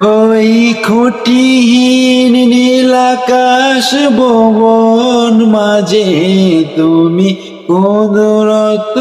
ওই খুঁটিহীন নীলাকাশ ভবন মাঝে তুমি কুদরত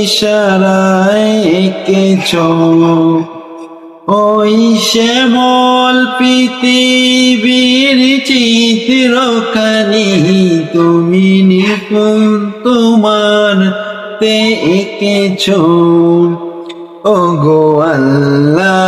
ইশারায় এঁকেছ। ওই শ্যামল পৃথিবীর চিত্রখানি তুমি নিপুণ তোমার তে এঁকেছ। ও গো আল্লাহ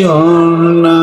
ঝর্ণা